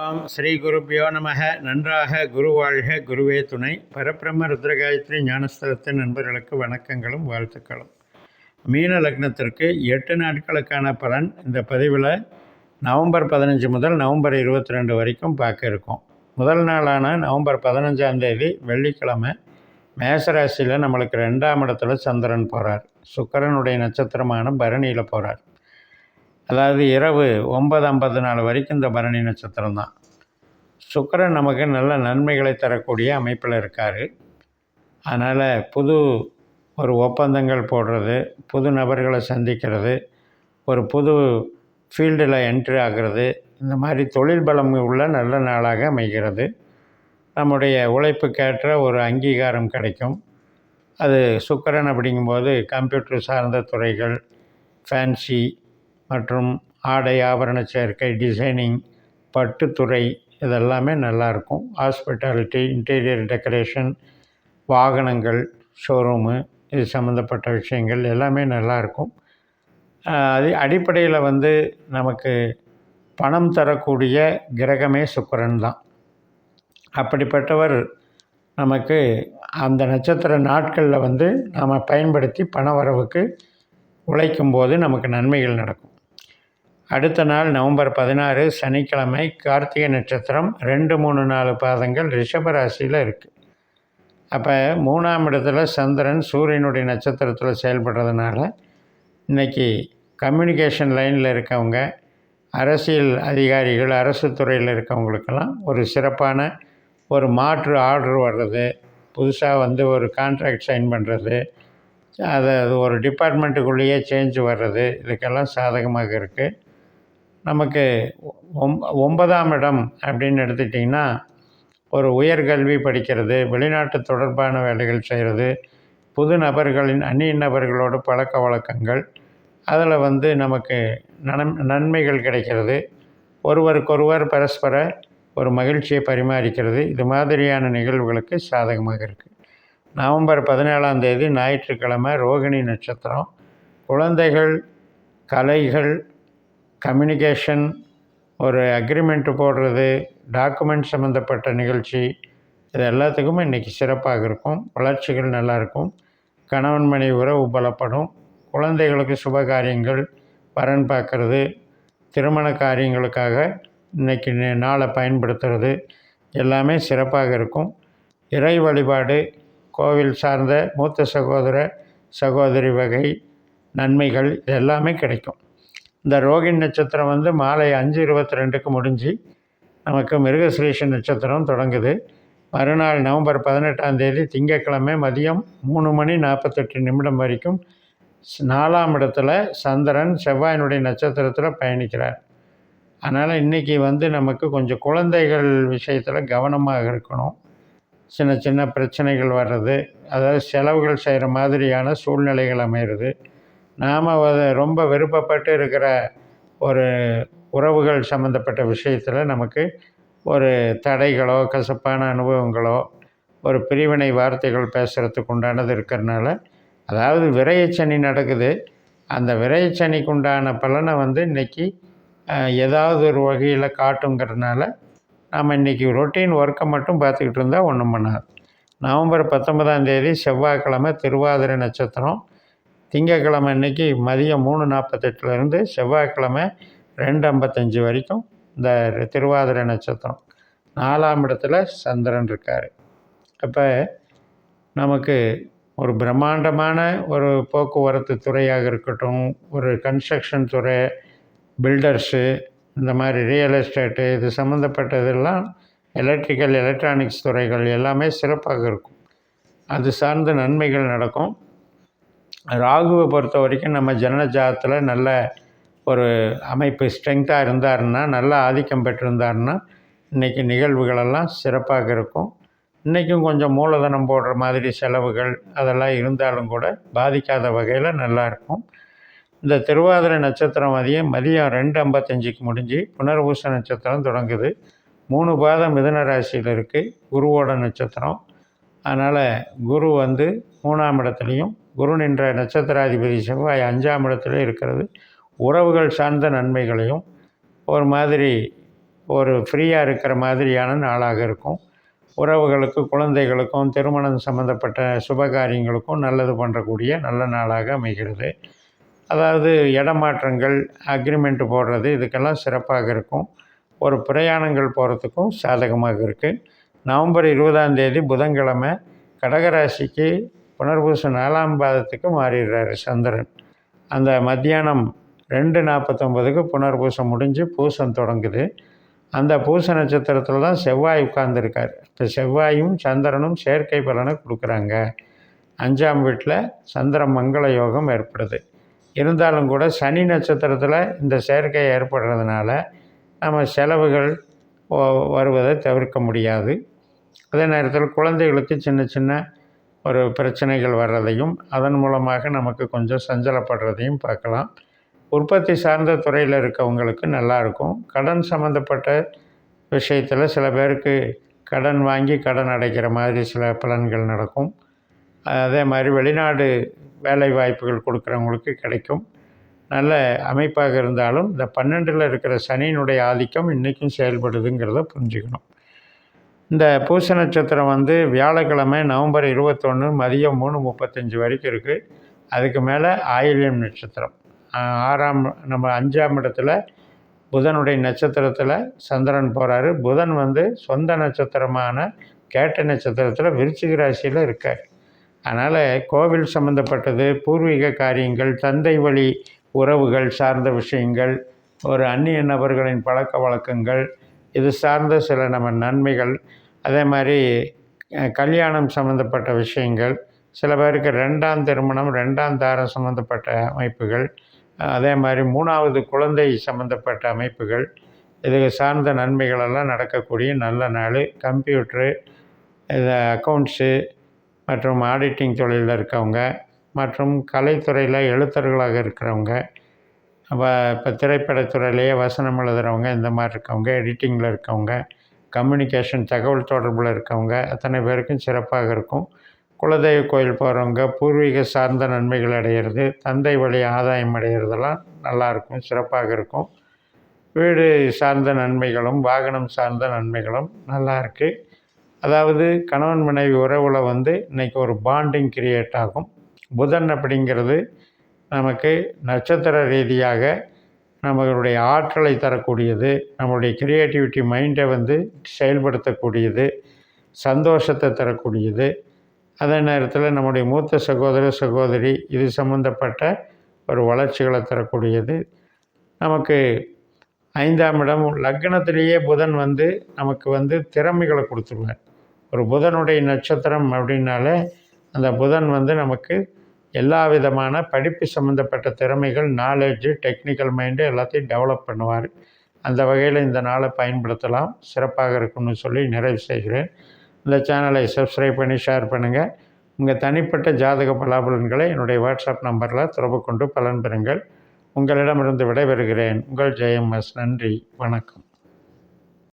ஓம் ஸ்ரீ குருப்பியோ நமக. நன்றாக குரு வாழ்க. குருவே துணை. பரபிரம்ம ருத்ரகாயத்ரி ஞானஸ்தலத்தின் நண்பர்களுக்கு வணக்கங்களும் வாழ்த்துக்களும். மீன லக்னத்திற்கு எட்டு நாட்களுக்கான பலன் இந்த பதிவில் நவம்பர் பதினஞ்சு முதல் நவம்பர் இருபத்தி ரெண்டு வரைக்கும் பார்க்க இருக்கோம். முதல் நாளான நவம்பர் பதினஞ்சாம் தேதி வெள்ளிக்கிழமை மேசராசியில் நம்மளுக்கு ரெண்டாம் இடத்துல சந்திரன் போகிறார் சுக்கரனுடைய நட்சத்திரமான பரணியில் போகிறார் அதாவது இரவு ஒன்பது ஐம்பது நாள் வரைக்கும் இந்த பரணி நட்சத்திரம் தான். சுக்கரன் நமக்கு நல்ல நன்மைகளை தரக்கூடிய அமைப்பில் இருக்கார். அதனால் புது ஒரு ஒப்பந்தங்கள் போடுறது புது நபர்களை சந்திக்கிறது ஒரு புது ஃபீல்டில் என்ட்ரி ஆகிறது இந்த மாதிரி தொழில் பலம் உள்ள நல்ல நாளாக அமைகிறது. நம்முடைய உழைப்புக்கேற்ற ஒரு அங்கீகாரம் கிடைக்கும். அது சுக்கரன் அப்படிங்கும்போது கம்ப்யூட்டர் சார்ந்த துறைகள் ஃபேன்சி மற்றும் ஆடை ஆபரண சேர்க்கை டிசைனிங் பட்டுத்துறை இதெல்லாமே நல்லாயிருக்கும். ஹாஸ்பிட்டாலிட்டி இன்டீரியர் டெக்கரேஷன் வாகனங்கள் ஷோரூமு இது சம்மந்தப்பட்ட விஷயங்கள் எல்லாமே நல்லாயிருக்கும். அது அடிப்படையில் வந்து நமக்கு பணம் தரக்கூடிய கிரகமே சுக்கரன் தான். அப்படிப்பட்டவர் நமக்கு அந்த நட்சத்திர நாட்களில் வந்து நாம் பயன்படுத்தி பண வரவுக்கு உழைக்கும் போது நமக்கு நன்மைகள் நடக்கும். அடுத்த நாள் நவம்பர் பதினாறு சனிக்கிழமை கார்த்திகை நட்சத்திரம் ரெண்டு மூணு நாலு பாதங்கள் ரிஷபராசியில் இருக்குது அப்போ மூணாம் இடத்துல சந்திரன் சூரியனுடைய நட்சத்திரத்தில் செயல்படுறதுனால இன்றைக்கி கம்யூனிகேஷன் லைனில் இருக்கவங்க அரசியல் அதிகாரிகள் அரசு துறையில் இருக்கவங்களுக்கெல்லாம் ஒரு சிறப்பான ஒரு மாற்று ஆர்டர் வர்றது புதுசாக வந்து ஒரு கான்ட்ராக்ட் சைன் பண்ணுறது அதை அது ஒரு டிபார்ட்மெண்ட்டுக்குள்ளேயே சேஞ்ச் வர்றது இதுக்கெல்லாம் சாதகமாக இருக்குது நமக்கு ஒம் ஒன்பதாம் இடம் அப்படின்னு எடுத்துட்டிங்கன்னா ஒரு உயர்கல்வி படிக்கிறது வெளிநாட்டு தொடர்பான வேலைகள் செய்கிறது புது நபர்களின் அந்நிய நபர்களோட பழக்க வழக்கங்கள் அதில் வந்து நமக்கு நன் நன்மைகள் கிடைக்கிறது. ஒருவருக்கொருவர் பரஸ்பர ஒரு மகிழ்ச்சியை பரிமாறிக்கிறது. இது மாதிரியான நிகழ்வுகளுக்கு சாதகமாக இருக்குது நவம்பர் பதினேழாம் தேதி ஞாயிற்றுக்கிழமை ரோகிணி நட்சத்திரம். குழந்தைகள் கலைகள் கம்யூனிகேஷன் ஒரு அக்ரிமெண்ட்டு போடுறது டாக்குமெண்ட் சம்மந்தப்பட்ட நிகழ்ச்சி இது எல்லாத்துக்குமே இன்றைக்கி சிறப்பாக இருக்கும். வளர்ச்சிகள் நல்லாயிருக்கும் கணவன் மனைவி உறவு பலப்படும். குழந்தைகளுக்கு சுப காரியங்கள் வரன் பார்க்கறது திருமண காரியங்களுக்காக இன்றைக்கி நாளை பயன்படுத்துறது எல்லாமே சிறப்பாக இருக்கும். இறை வழிபாடு கோவில் சார்ந்த மூத்த சகோதர சகோதரி வகை நன்மைகள் இது எல்லாமே கிடைக்கும். இந்த ரோகிணி நட்சத்திரம் வந்து மாலை அஞ்சு இருபத்தி ரெண்டுக்கு முடிஞ்சு நமக்கு மிருகசிரீஷ நட்சத்திரம் தொடங்குது. மறுநாள் நவம்பர் பதினெட்டாம் தேதி திங்கட்கிழமை மதியம் மூணு மணி நாற்பத்தெட்டு நிமிடம் வரைக்கும் நாலாம் இடத்துல சந்திரன் செவ்வாயினுடைய நட்சத்திரத்தில் பயணிக்கிறார். அதனால் இன்றைக்கி வந்து நமக்கு கொஞ்சம் குழந்தைகள் விஷயத்தில் கவனமாக இருக்கணும். சின்ன சின்ன பிரச்சனைகள் வர்றது அதாவது செலவுகள் செய்கிற மாதிரியான சூழ்நிலைகள் அமைகிறது நாம் அதை ரொம்ப விருப்பப்பட்டு இருக்கிற ஒரு உறவுகள் சம்மந்தப்பட்ட விஷயத்தில் நமக்கு ஒரு தடைகளோ கசப்பான அனுபவங்களோ ஒரு பிரிவினை வார்த்தைகள் பேசுகிறதுக்கு உண்டானது இருக்கிறனால அதாவது விரையச்சனி நடக்குது. அந்த விரையச்சனிக்கு உண்டான பலனை வந்து இன்றைக்கி ஏதாவது ஒரு வகையில் காட்டுங்கிறதுனால நாம் இன்றைக்கி ரொட்டீன் ஒர்க்கை மட்டும் பார்த்துக்கிட்டு இருந்தால் ஒன்றும் பண்ணாது. நவம்பர் பத்தொன்பதாம் தேதி செவ்வாய்க்கிழமை திருவாதிரை நட்சத்திரம் திங்கக்கிழமை இன்றைக்கி மதியம் மூணு நாற்பத்தெட்டுலேருந்து செவ்வாய்க்கிழமை ரெண்டு ஐம்பத்தஞ்சு வரைக்கும் இந்த திருவாதிரை நட்சத்திரம். நாலாம் இடத்துல சந்திரன் இருக்கார். அப்போ நமக்கு ஒரு பிரம்மாண்டமான ஒரு போக்குவரத்து துறையாக இருக்கட்டும் ஒரு கன்ஸ்ட்ரக்ஷன் துறை பில்டர்ஸு இந்த மாதிரி ரியல் எஸ்டேட்டு இது சம்மந்தப்பட்டதெல்லாம் எலக்ட்ரிக்கல் எலக்ட்ரானிக்ஸ் துறைகள் எல்லாமே சிறப்பாக இருக்கும். அது சார்ந்த நன்மைகள் நடக்கும். ராகுவை பொறுத்த வரைக்கும் நம்ம ஜனன ஜாதத்தில் நல்ல ஒரு அமைப்பு ஸ்ட்ரென்த்தாக இருந்தாருன்னா நல்ல ஆதிக்கம் பெற்றிருந்தாருன்னா இன்றைக்கி நிகழ்வுகளெல்லாம் சிறப்பாக இருக்கும். இன்றைக்கும் கொஞ்சம் மூலதனம் போடுற மாதிரி செலவுகள் அதெல்லாம் இருந்தாலும் கூட பாதிக்காத வகையில் நல்லாயிருக்கும் இந்த திருவாதிரை நட்சத்திரம் மதியம் மதியம் ரெண்டு ஐம்பத்தஞ்சுக்கு முடிஞ்சு புனர்பூச நட்சத்திரம் தொடங்குது. மூணு பாதம் மிதன ராசியில் இருக்குது குருவோட நட்சத்திரம். அதனால் குரு வந்து மூணாம் இடத்துலையும் குரு நின்ற நட்சத்திராதிபதி செவ்வாய் அஞ்சாம் இடத்துல இருக்கிறது. உறவுகள் சார்ந்த நன்மைகளையும் ஒரு மாதிரி ஒரு ஃப்ரீயாக இருக்கிற மாதிரியான நாளாக இருக்கும். உறவுகளுக்கு குழந்தைகளுக்கும் திருமணம் சம்மந்தப்பட்ட சுபகாரியங்களுக்கும் நல்லது பண்ணுறக்கூடிய நல்ல நாளாக அமைகிறது. அதாவது இடமாற்றங்கள் அக்ரிமெண்ட்டு போடுறது இதுக்கெல்லாம் சிறப்பாக இருக்கும். ஒரு பிரயாணங்கள் போகிறதுக்கும் சாதகமாக இருக்குது நவம்பர் இருபதாம் தேதி புதன்கிழமை கடகராசிக்கு புனர்பூசம் நாலாம் பாதத்துக்கு மாறிடுறாரு சந்திரன். அந்த மத்தியானம் ரெண்டு நாற்பத்தொம்பதுக்கு புனர்பூசம் முடிஞ்சு பூசம் தொடங்குது. அந்த பூச நட்சத்திரத்தில் தான் செவ்வாய் உட்கார்ந்துருக்கார். இப்போ செவ்வாயும் சந்திரனும் செயற்கை பலனை கொடுக்குறாங்க. அஞ்சாம் வீட்டில் சந்திர மங்கள யோகம் ஏற்படுது. இருந்தாலும் கூட சனி நட்சத்திரத்தில் இந்த செயற்கை ஏற்படுறதுனால நம்ம செலவுகள் வருவதை தவிர்க்க முடியாது. அதே நேரத்தில் குழந்தைகளுக்கு சின்ன சின்ன ஒரு பிரச்சனைகள் வர்றதையும் அதன் மூலமாக நமக்கு கொஞ்சம் சஞ்சலப்படுறதையும் பார்க்கலாம். உற்பத்தி சார்ந்த துறையில் இருக்கவங்களுக்கு நல்லாயிருக்கும் கடன் சம்மந்தப்பட்ட விஷயத்தில் சில பேருக்கு கடன் வாங்கி கடன் அடைக்கிற மாதிரி சில பலன்கள் நடக்கும். அதே மாதிரி வெளிநாடு வேலை வாய்ப்புகள் கொடுக்குறவங்களுக்கு கிடைக்கும். நல்ல அமைப்பாக இருந்தாலும் இந்த பன்னெண்டில் இருக்கிற சனியினுடைய ஆதிக்கம் இன்றைக்கும் செயல்படுதுங்கிறத புரிஞ்சுக்கணும். இந்த பூச நட்சத்திரம் வந்து வியாழக்கிழமை நவம்பர் இருபத்தொன்று மதியம் மூணு முப்பத்தஞ்சு வரைக்கும் இருக்குது அதுக்கு மேலே ஆயில்யம் நட்சத்திரம். ஆறாம் நம்ம அஞ்சாம் இடத்துல புதனுடைய நட்சத்திரத்தில் சந்திரன் போகிறாரு புதன் வந்து சொந்த நட்சத்திரமான கேட்ட நட்சத்திரத்தில் விருச்சிக ராசியில் இருக்கார். அதனால் கோவில் சம்மந்தப்பட்டது பூர்வீக காரியங்கள் தந்தை வழி உறவுகள் சார்ந்த விஷயங்கள் ஒரு அந்நிய நபர்களின் பழக்க வழக்கங்கள் இது சார்ந்த சில நம்ம நன்மைகள் அதே மாதிரி கல்யாணம் சம்மந்தப்பட்ட விஷயங்கள் சில பேருக்கு ரெண்டாம் திருமணம் ரெண்டாம் தாரம் சம்மந்தப்பட்ட அமைப்புகள் அதே மாதிரி மூணாவது குழந்தை சம்மந்தப்பட்ட அமைப்புகள் இது சார்ந்த நன்மைகளெல்லாம் நடக்கக்கூடிய நல்ல நாள். கம்ப்யூட்ரு இது அக்கௌண்ட்ஸு மற்றும் ஆடிட்டிங் தொழிலில் இருக்கவங்க மற்றும் கலைத்துறையில் எழுத்தர்களாக இருக்கிறவங்க இப்போ திரைப்படத்துறையிலேயே வசனம் எழுதுகிறவங்க இந்த மாதிரி இருக்கவங்க எடிட்டிங்கில் இருக்கவங்க கம்யூனிகேஷன் தகவல் தொடர்பில் இருக்கவங்க அத்தனை பேருக்கும் சிறப்பாக இருக்கும். குலதெய்வ கோயில் போகிறவங்க பூர்வீக சார்ந்த நன்மைகள் அடையிறது தந்தை வழி ஆதாயம் அடைகிறதெல்லாம் நல்லாயிருக்கும் சிறப்பாக இருக்கும். வீடு சார்ந்த நன்மைகளும் வாகனம் சார்ந்த நன்மைகளும் நல்லா இருக்குது அதாவது கணவன் மனைவி உறவில் வந்து இன்றைக்கி ஒரு பாண்டிங் கிரியேட் ஆகும். புதன் அப்படிங்கிறது நமக்கு நட்சத்திர ரீதியாக நம்மளுடைய ஆற்றலை தரக்கூடியது நம்மளுடைய க்ரியேட்டிவிட்டி மைண்டை வந்து செயல்படுத்தக்கூடியது சந்தோஷத்தை தரக்கூடியது. அதே நேரத்தில் நம்முடைய மூத்த சகோதர சகோதரி இது சம்மந்தப்பட்ட ஒரு வளர்ச்சிகளை தரக்கூடியது. நமக்கு ஐந்தாம் இடம் லக்னத்திலேயே புதன் வந்து நமக்கு வந்து திறமைகளை கொடுத்துருவார். ஒரு புதனுடைய நட்சத்திரம் அப்படின்னாலே அந்த புதன் வந்து நமக்கு எல்லா விதமான படிப்பு சம்மந்தப்பட்ட திறமைகள் நாலேஜு டெக்னிக்கல் மைண்டு எல்லாத்தையும் டெவலப் பண்ணுவார். அந்த வகையில் இந்த நாளை பயன்படுத்தலாம். சிறப்பாக இருக்கும்னு சொல்லி நிறைவு செய்கிறேன். இந்த சேனலை சப்ஸ்கிரைப் பண்ணி ஷேர் பண்ணுங்கள் உங்கள் தனிப்பட்ட ஜாதக பலாபலன்களை என்னுடைய வாட்ஸ்அப் நம்பரில் தொடர்பு கொண்டு பலன் பெறுங்கள். உங்களிடமிருந்து விடைபெறுகிறேன். உங்கள் ஜெயம் எஸ் நன்றி. வணக்கம்.